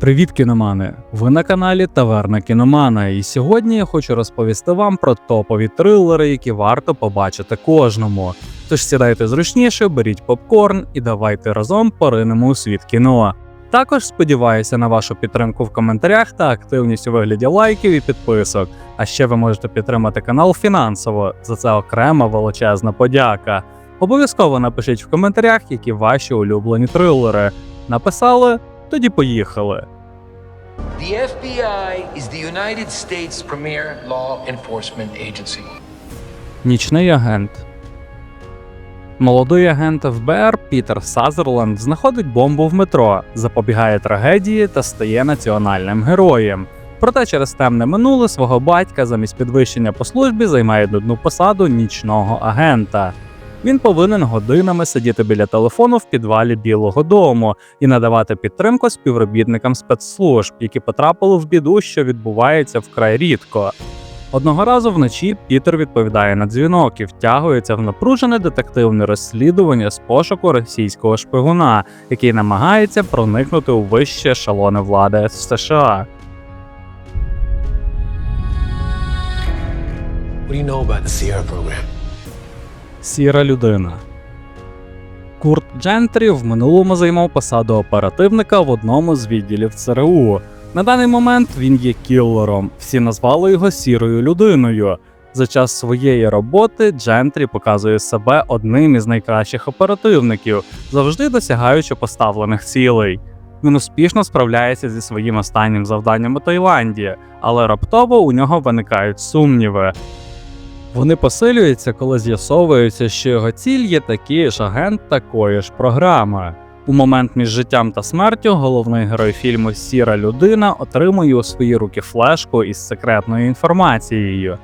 Привіт, кіномани! Ви на каналі Таверна Кіномана, і сьогодні я хочу розповісти вам про топові трилери, які варто побачити кожному. Тож сідайте зручніше, беріть попкорн і давайте разом поринемо у світ кіно. Також сподіваюся на вашу підтримку в коментарях та активність у вигляді лайків і підписок. А ще ви можете підтримати канал фінансово. За це окрема величезна подяка. Обов'язково напишіть в коментарях, які ваші улюблені трилери. Написали? Тоді поїхали. The FBI is the United States' premier law enforcement agency. Нічний агент. Молодий агент ФБР Пітер Сазерленд знаходить бомбу в метро, запобігає трагедії та стає національним героєм. Проте через темне минуле свого батька замість підвищення по службі займає нудну посаду нічного агента. Він повинен годинами сидіти біля телефону в підвалі Білого Дому і надавати підтримку співробітникам спецслужб, які потрапили в біду, що відбувається вкрай рідко. Одного разу вночі Пітер відповідає на дзвінок і втягується в напружене детективне розслідування з пошуку російського шпигуна, який намагається проникнути у вище ешелони влади США. What do you know about the Sierra program? Сіра людина. Курт Джентрі в минулому займав посаду оперативника в одному з відділів ЦРУ. На даний момент він є кілером. Всі назвали його сірою людиною. За час своєї роботи Джентрі показує себе одним із найкращих оперативників, завжди досягаючи поставлених цілей. Він успішно справляється зі своїм останнім завданням у Таїланді, але раптово у нього виникають сумніви. Вони посилюються, коли з'ясовується, що його ціль є такий ж агент такої ж програми. У момент між життям та смертю головний герой фільму Сіра людина отримує у свої руки флешку із секретною інформацією.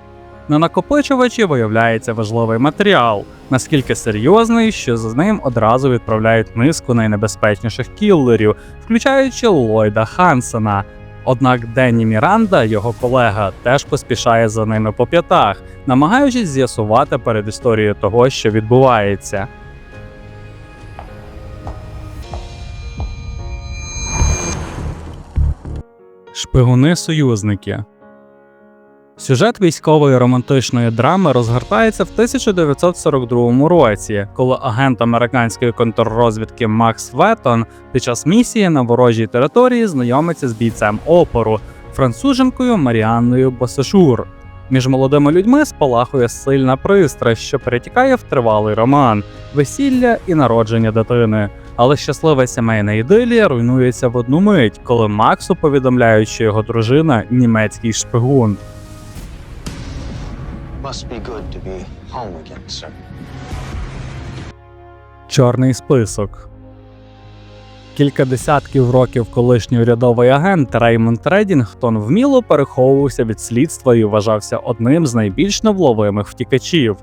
На накопичувачі виявляється важливий матеріал, наскільки серйозний, що з ним одразу відправляють низку найнебезпечніших кіллерів, включаючи Ллойда Хансена. Однак Денні Міранда, його колега, теж поспішає за ними по п'ятах, намагаючись з'ясувати перед історією того, що відбувається. Шпигуни союзники. Сюжет військової романтичної драми розгортається в 1942 році, коли агент американської контррозвідки Макс Веттон під час місії на ворожій території знайомиться з бійцем опору, француженкою Маріанною Босешур. Між молодими людьми спалахує сильна пристрасть, що перетікає в тривалий роман, весілля і народження дитини. Але щаслива сімейна ідилія руйнується в одну мить, коли Максу повідомляють, що його дружина німецький шпигун. Must be good to be home again, sir. Чорний список. Кілька десятків років колишній урядовий агент Реймонд Редінгтон вміло переховувався від слідства і вважався одним з найбільш невловимих втікачів.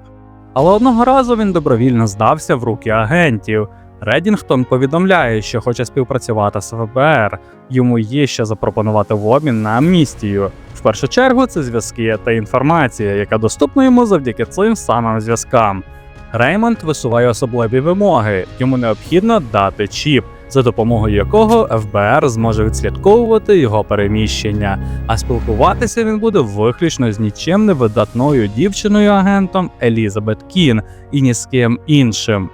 Але одного разу він добровільно здався в руки агентів. Редінгтон повідомляє, що хоче співпрацювати з ФБР. Йому є що запропонувати в обмін на амністію. В першу чергу це зв'язки та інформація, яка доступна йому завдяки цим самим зв'язкам. Реймонд висуває особливі вимоги. Йому необхідно дати чіп, за допомогою якого ФБР зможе відслідковувати його переміщення. А спілкуватися він буде виключно з нічим не видатною дівчиною агентом Елізабет Кін і ні з ким іншим.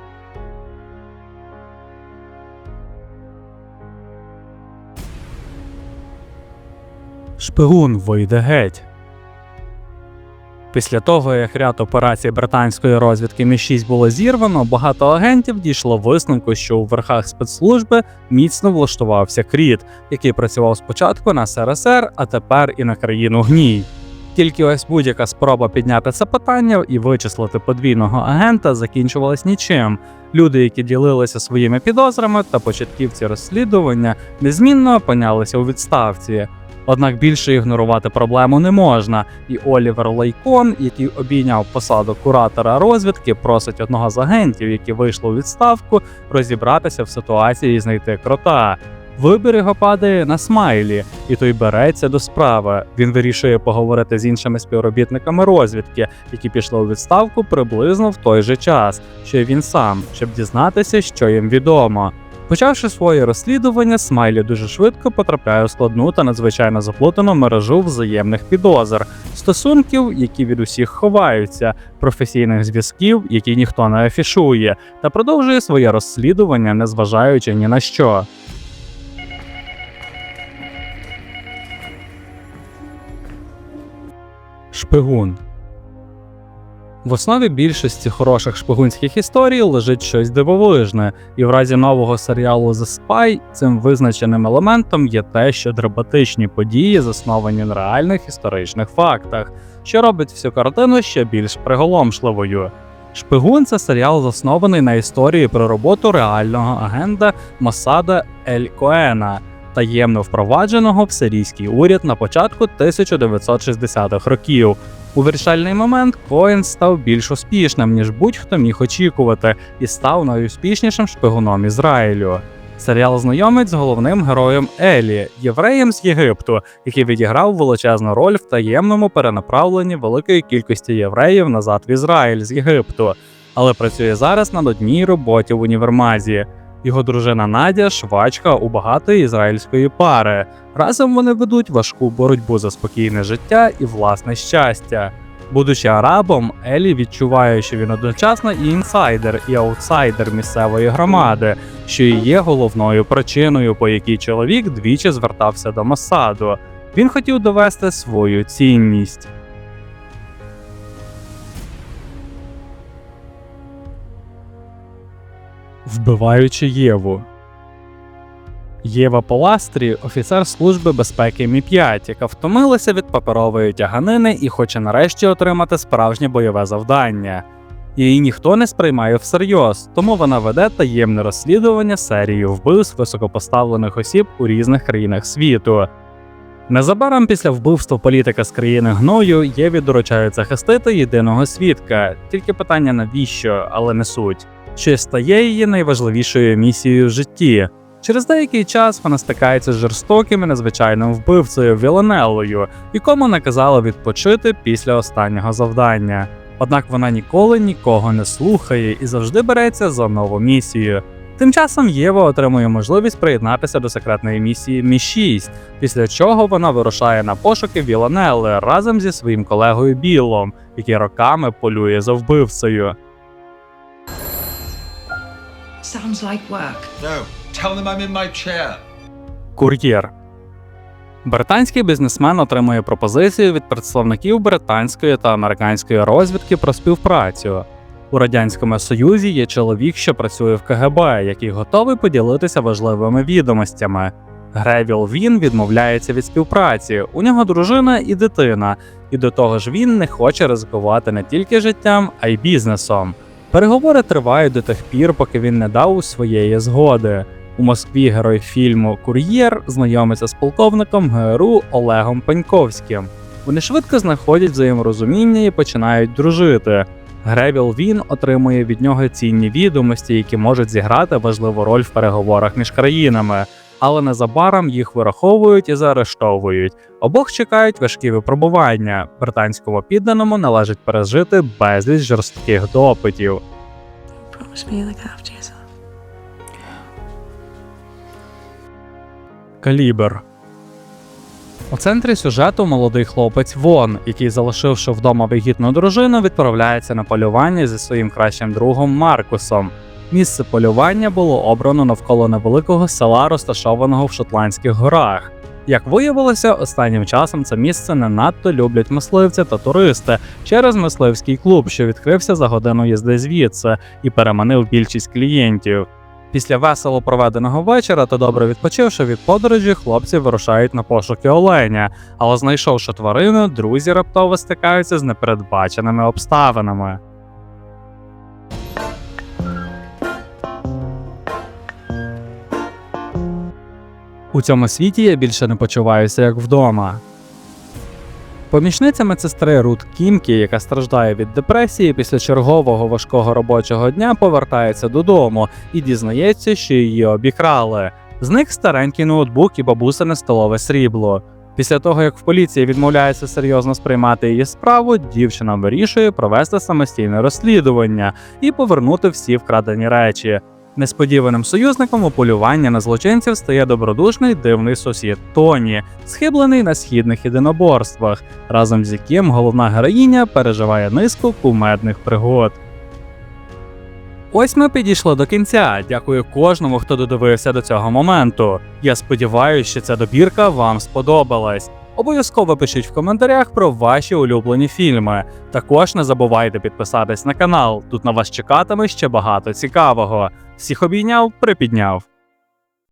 Шпигун вийде геть. Після того, як ряд операцій британської розвідки Мі-6 було зірвано, багато агентів дійшло висновку, що у верхах спецслужби міцно влаштувався Кріт, який працював спочатку на СРСР, а тепер і на країну гній. Тільки ось будь-яка спроба підняти це питання і вичислити подвійного агента закінчувалась нічим. Люди, які ділилися своїми підозрами та початківці розслідування, незмінно опинялися у відставці. Однак більше ігнорувати проблему не можна, і Олівер Лейкон, який обійняв посаду куратора розвідки, просить одного з агентів, які вийшли у відставку, розібратися в ситуації і знайти крота. Вибір його падає на смайлі, і той береться до справи. Він вирішує поговорити з іншими співробітниками розвідки, які пішли у відставку приблизно в той же час, що й він сам, щоб дізнатися, що їм відомо. Почавши своє розслідування, Смайлі дуже швидко потрапляє у складну та надзвичайно заплутану мережу взаємних підозр, стосунків, які від усіх ховаються, професійних зв'язків, які ніхто не афішує, та продовжує своє розслідування, незважаючи ні на що. Шпигун в основі більшості хороших шпигунських історій лежить щось дивовижне, і в разі нового серіалу The Spy цим визначеним елементом є те, що драматичні події засновані на реальних історичних фактах, що робить всю картину ще більш приголомшливою. Шпигун це серіал, заснований на історії про роботу реального агента Масада Ель Коена, таємно впровадженого в сирійський уряд на початку 1960-х років. У вирішальний момент Коен став більш успішним, ніж будь-хто міг очікувати, і став найуспішнішим шпигуном Ізраїлю. Серіал знайомить з головним героєм Елі, євреєм з Єгипту, який відіграв величезну роль в таємному перенаправленні великої кількості євреїв назад в Ізраїль з Єгипту, але працює зараз над одній роботі в універмазі. Його дружина Надя швачка у багатої ізраїльської пари. Разом вони ведуть важку боротьбу за спокійне життя і власне щастя. Будучи арабом, Елі відчуває, що він одночасно і інсайдер, і аутсайдер місцевої громади, що і є головною причиною, по якій чоловік двічі звертався до Масаду. Він хотів довести свою цінність. Вбиваючи Єву. Єва Поластрі офіцер Служби безпеки Мі-5, яка втомилася від паперової тяганини і хоче нарешті отримати справжнє бойове завдання. Її ніхто не сприймає всерйоз, тому вона веде таємне розслідування серії вбивств високопоставлених осіб у різних країнах світу. Незабаром після вбивства політика з країни гною Єві доручають захистити єдиного свідка, тільки питання навіщо, але не суть, що стає її найважливішою місією в житті. Через деякий час вона стикається з жорстоким і незвичайним вбивцею Віланеллою, якому наказали відпочити після останнього завдання. Однак вона ніколи нікого не слухає і завжди береться за нову місію. Тим часом Єва отримує можливість приєднатися до секретної місії Мі 6 після чого вона вирушає на пошуки Віланелли разом зі своїм колегою Білом, який роками полює за вбивцею. Sounds like work. No, tell them I'm in my chair. Кур'єр. Британський бізнесмен отримує пропозицію від представників британської та американської розвідки про співпрацю. У радянському союзі є чоловік, що працює в КГБ, який готовий поділитися важливими відомостями. Гревіл він відмовляється від співпраці. У нього дружина і дитина, і до того ж він не хоче ризикувати не тільки життям, а й бізнесом. Переговори тривають до тих пір, поки він не дав своєї згоди. У Москві герой фільму Кур'єр знайомиться з полковником ГРУ Олегом Паньковським. Вони швидко знаходять взаєморозуміння і починають дружити. Гревіл він отримує від нього цінні відомості, які можуть зіграти важливу роль в переговорах між країнами, але незабаром їх вираховують і заарештовують. Обох чекають важкі випробування. Британському підданому належить пережити безліч жорстких допитів. Калібр. У центрі сюжету молодий хлопець Вон, який, залишивши вдома вигідну дружину, відправляється на полювання зі своїм кращим другом Маркусом. Місце полювання було обрано навколо невеликого села, розташованого в Шотландських горах. Як виявилося, останнім часом це місце не надто люблять мисливці та туристи через мисливський клуб, що відкрився за годину їзди звідси і переманив більшість клієнтів. Після весело проведеного вечора та добре відпочивши від подорожі, хлопці вирушають на пошуки оленя, але знайшовши тварину, друзі раптово стикаються з непередбаченими обставинами. У цьому світі я більше не почуваюся як вдома. Помічниця медсестри Рут Кімкі, яка страждає від депресії, після чергового важкого робочого дня повертається додому і дізнається, що її обікрали. Зник старенький ноутбук і бабусине столове срібло. Після того, як в поліції відмовляється серйозно сприймати її справу, дівчина вирішує провести самостійне розслідування і повернути всі вкрадені речі. Несподіваним союзником у полюванні на злочинців стає добродушний дивний сусід Тоні, схиблений на східних єдиноборствах, разом з яким головна героїня переживає низку кумедних пригод. Ось ми підійшли до кінця. Дякую кожному, хто додивився до цього моменту. Я сподіваюся, що ця добірка вам сподобалась. Обов'язково пишіть в коментарях про ваші улюблені фільми. Також не забувайте підписатись на канал. Тут на вас чекатиме ще багато цікавого. Всіх обійняв, припідняв.